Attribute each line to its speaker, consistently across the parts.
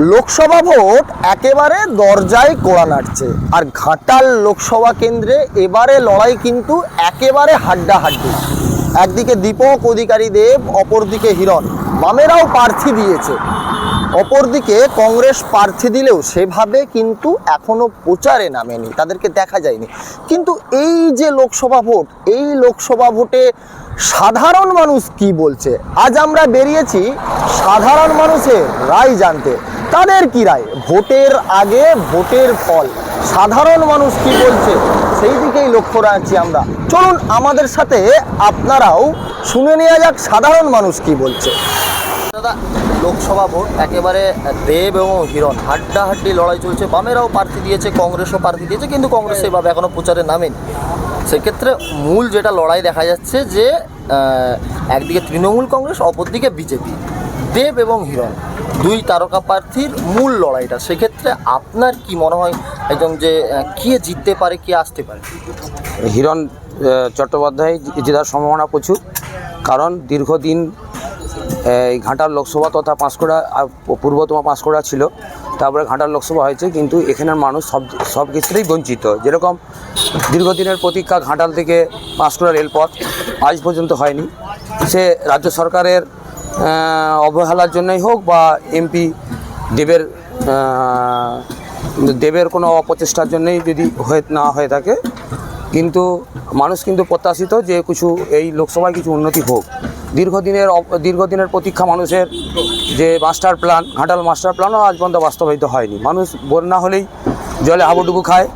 Speaker 1: Lok Sabha vote একেবারে দরজায় কোড়া নাড়ছে। আর ঘাটাল লোকসভা কেন্দ্রে এবারে লড়াই কিন্তু একেবারে হাড্ডাহাড্ডি। একদিকে দীপক অধিকারী দেব, অপরদিকে হিরণ। বামেরাও প্রার্থী দিয়েছে। অপরদিকে কংগ্রেস প্রার্থী দিলেও সেভাবে কিন্তু এখনও প্রচারে নামেনি, তাদেরকে দেখা যায়নি। কিন্তু এই যে লোকসভা ভোট, এই লোকসভা ভোটে সাধারণ মানুষ কি বলছে? আজ আমরা বেরিয়েছি সাধারণ মানুষের রায় জানতে। তাদের কি রায়? ভোটের আগে ভোটের ফল। সাধারণ মানুষ কি বলছে? সেই দিকেই লক্ষ্য রাখছি আমরা। চলুন আমাদের সাথে আপনারাও শুনে নেওয়া যাক সাধারণ মানুষ কি বলছে। দাদা লোকসভা ভোট একেবারে দেব এবং হিরণ। হাড্ডাহাড্ডি লড়াই চলছে। বামেরাও প্রার্থী দিয়েছে কংগ্রেসও প্রার্থী দিয়েছে কিন্তু কংগ্রেস সেভাবে এখনও প্রচারে নামেনি। সেক্ষেত্রে মূল যেটা লড়াই দেখা যাচ্ছে যে একদিকে তৃণমূল কংগ্রেস অপরদিকে বিজেপি। দেব এবং হিরণ দুই তারকা প্রার্থীর মূল লড়াইটা। সেক্ষেত্রে আপনার কি মনে হয়? একদম যে কে জিততে পারে, কে আসতে পারে?
Speaker 2: হিরণ চট্টোপাধ্যায় জেতার সম্ভাবনা প্রচুর। কারণ দীর্ঘদিন এই ঘাটাল লোকসভা তথা পাঁশকুড়া পূর্বতম পাঁশকুড়া ছিল। তারপরে ঘাটাল লোকসভা হয়েছে, কিন্তু এখানের মানুষ সব সব ক্ষেত্রেই বঞ্চিত। যেরকম দীর্ঘদিনের প্রতীক্ষা ঘাটাল থেকে পাঁশকুড়া রেলপথ, আজ পর্যন্ত হয়নি। সে রাজ্য সরকারের অবহেলার জন্যই হোক বা এমপি দেবের আহ, দেবের কোনো অপচেষ্টার জন্যই যদি হয়ে না হয়ে থাকে কিন্তু মানুষ কিন্তু প্রত্যাশিত যে কিছু এই লোকসভায় কিছু উন্নতি হোক। দীর্ঘদিনের দীর্ঘদিনের প্রতীক্ষা মানুষের যে মাস্টার প্ল্যান ঘাটাল মাস্টার প্ল্যানও আজ পর্যন্ত বাস্তবায়িত হয়নি। মানুষ বন্যা হলেই জলে হাবুডুবু খায়।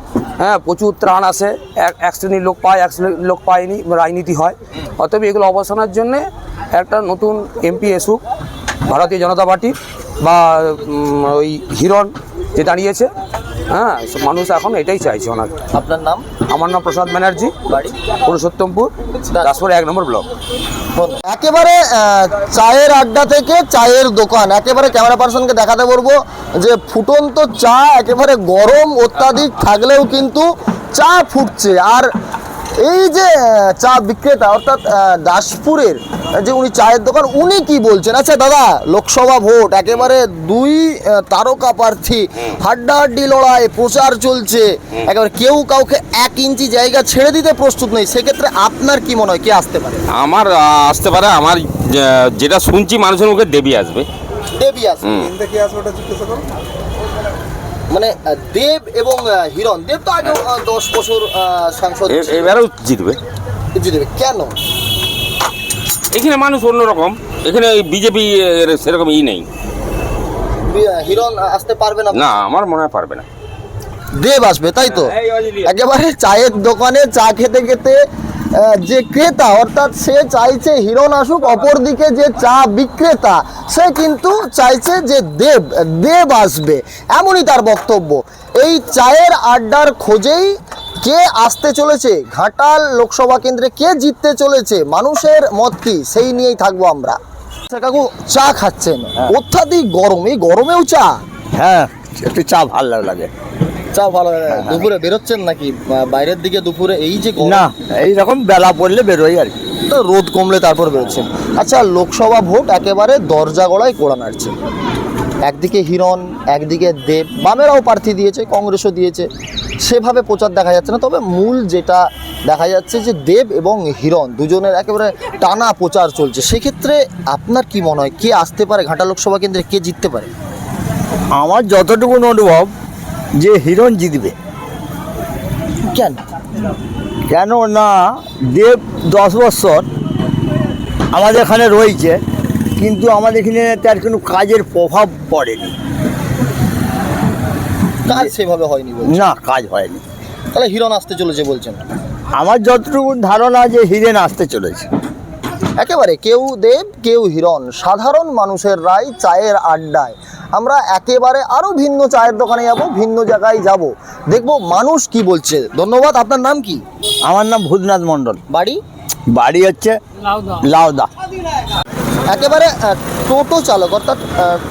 Speaker 2: হ্যাঁ প্রচুর ত্রাণ আসে। এক এক শ্রেণির লোক পায় এক শ্রেণির লোক পায়নি রাজনীতি হয়। অতএব এগুলো অবসানের জন্যে একটা নতুন এমপি এসুক ভারতীয় জনতা পার্টির বা ওই হিরণ যে দাঁড়িয়েছে হ্যাঁ মানুষ এখন এটাই চাইছে ওনাকে।
Speaker 1: আপনার নাম?
Speaker 2: আমার নাম প্রসাদ ব্যানার্জি
Speaker 1: বাড়ি?
Speaker 2: পুরুষোত্তমপুর দাসপুর। এক নম্বর ব্লক।
Speaker 1: একেবারে চায়ের আড্ডা থেকে চায়ের দোকান একেবারে ক্যামেরা পার্সনকে দেখাতে বলব যে ফুটন্ত চা একেবারে গরম অত্যাধিক থাকলেও কিন্তু চা ফুটছে। আর এই যে চা বিক্রেতা অর্থাৎ দাসপুরের যে উনি চায়ের দোকান উনি কি বলছেন? আচ্ছা দাদা লোকসভা ভোট একেবারে দুই তারকা প্রার্থী হাড্ডাহাড্ডি লড়াই প্রচার চলছে। একেবারে কেউ কাউকে এক ইঞ্চি জায়গা ছেড়ে দিতে প্রস্তুত নেই। সেক্ষেত্রে আপনার কি মনে হয়? কে আসতে পারে?
Speaker 3: আমার আসতে পারে আমার যেটা শুনছি মানুষের মুখে দেবী আসবে।
Speaker 1: দেবী আসবে। মানে দেব এবং হিরণ। দেব তো আগে দশ বছর সাংসদ
Speaker 3: এবারেও জিতবে।
Speaker 1: জিতবে। কেন?
Speaker 3: এখানে মানুষ অন্যরকম। এখানে বিজেপি সেরকম ই নেই।
Speaker 1: হিরণ আসতে পারবে না?
Speaker 3: না আমার মনে হয় পারবে না।
Speaker 1: দেব আসবে তাই তো? একেবারে চায়ের দোকানে চা খেতে খেতে যে ক্রেতা অর্থাৎ সে চাইছে হিরণ আসুক অপরদিকে যে চা বিক্রেতা সে কিন্তু চাইছে যে দেব দেব আসবে। এমনই তার বক্তব্য। এই চায়ের আড্ডার খোঁজেই কে আসতে চলেছে? ঘাটাল লোকসভা কেন্দ্রে কে জিততে চলেছে? মানুষের মত কি? সেই নিয়েই থাকব আমরা। কাকু চা খাচ্ছেন। অত্যাধিক গরম এই গরমেও চা?
Speaker 4: হ্যাঁ একটু চা ভালো লাগে।
Speaker 1: চা ভালো দুপুরে বেরোচ্ছেন নাকি? বাইরের দিকে দুপুরে এই যে
Speaker 4: না এইরকম বেলা পড়লে বেরোই আর কি।
Speaker 1: তো রোদ কমলে তারপর বেরোচ্ছেন। আচ্ছা লোকসভা ভোট একেবারে দরজা গড়ায় কোড়া নাড়ছে? একদিকে হিরণ একদিকে দেব। বামেরাও প্রার্থী দিয়েছে কংগ্রেসও দিয়েছে। সেভাবে প্রচার দেখা যাচ্ছে না তবে মূল যেটা দেখা যাচ্ছে যে দেব এবং হিরণ দুজনের একেবারে টানা প্রচার চলছে। সেক্ষেত্রে আপনার কি মনে হয় কে আসতে পারে ঘাটা লোকসভা কেন্দ্রে কে জিততে পারে?
Speaker 4: আমার যতটুকু অনুভব যে হিরণ জিতবে।
Speaker 1: কেন?
Speaker 4: কেন না দেব দশ বছর আমাদের এখানে রয়েছে। কিন্তু আমাদের এখানে তার কোনো কাজের প্রভাব পড়েনি।
Speaker 1: কাজ সেভাবে হয়নি
Speaker 4: না কাজ হয়নি।
Speaker 1: তাহলে হিরণ আসতে চলেছে বলছেন।
Speaker 4: আমার যতটুকু ধারণা যে হিরেন আসতে চলেছে।
Speaker 1: একেবারে কেউ দেব কেউ হিরণ সাধারণ মানুষের রায় চায়ের আড্ডায়। আমরা একেবারে আরও ভিন্ন চায়ের দোকানে যাব ভিন্ন জায়গায় যাব। দেখব মানুষ কি বলছে। ধন্যবাদ আপনার নাম কি?
Speaker 4: আমার নাম ভূতনাথ মণ্ডল।
Speaker 1: বাড়ি?
Speaker 4: বাড়ি হচ্ছে লাউদা।
Speaker 1: একেবারে টোটো চালক অর্থাৎ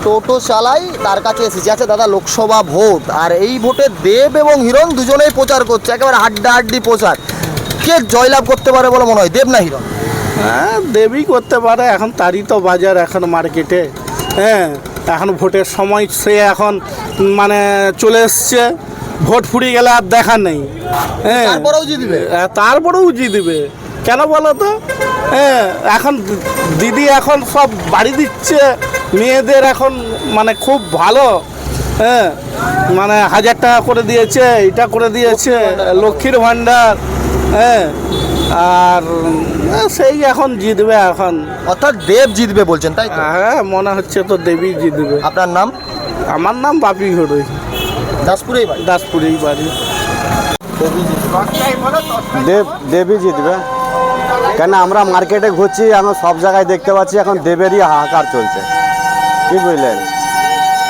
Speaker 1: টোটো চালাই তার কাছে এসেছি। আচ্ছা দাদা লোকসভা ভোট আর এই ভোটে দেব এবং হিরণ দুজনেই প্রচার করছে একেবারে হাড্ডা হাড্ডি প্রচার। কে জয়লাভ করতে পারে বলে মনে হয়? দেব না হিরণ?
Speaker 5: হ্যাঁ দেবী করতে পারে। এখন তারই তো বাজার এখন মার্কেটে। হ্যাঁ এখন ভোটের সময় সে এখন মানে চলে এসছে। ভোট ফুরিয়ে গেলে আর দেখা নেই। হ্যাঁ।
Speaker 1: তারপরেও জিতবে?
Speaker 5: আহ, তারপরেও জিতবে। কেন বলো তো? হ্যাঁ এখন দিদি এখন সব বাড়ি দিচ্ছে মেয়েদের এখন মানে খুব ভালো হ্যাঁ মানে হাজার টাকা করে দিয়েছে এটা করে দিয়েছে লক্ষ্মীর ভাণ্ডার হ্যাঁ আর সেই এখন জিতবে এখন।
Speaker 1: অর্থাৎ দেব জিতবে বলছেন তাই
Speaker 5: হ্যাঁ মনে হচ্ছে তো দেবী জিতবে।
Speaker 1: আপনার নাম?
Speaker 5: আমার নাম বাপি ঘড়ই।
Speaker 1: দাসপুরেই বাড়ি?
Speaker 5: দাসপুরেই বাড়ি।
Speaker 6: দেব দেবী জিতবে। কেন আমরা মার্কেটে ঘুরছি এখন সব জায়গায় দেখতে পাচ্ছি, এখন দেবেরই হাহাকার চলছে। কি বুঝলেন?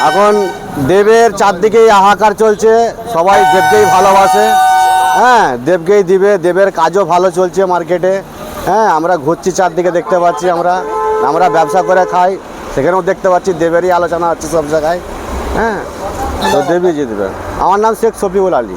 Speaker 6: এখন দেবের চারদিকেই হাহাকার চলছে, সবাই দেবকেই ভালোবাসে। হ্যাঁ দেবকেই দিবে, দেবের কাজও ভালো চলছে মার্কেটে। হ্যাঁ আমরা ঘুরছি চারদিকে দেখতে পাচ্ছি আমরা আমরা ব্যবসা করে খাই, সেখানেও দেখতে পাচ্ছি দেবেরই আলোচনা হচ্ছে সব জায়গায়। হ্যাঁ তো দেবী জিতবে। আমার নাম শেখ শফিউল আলী।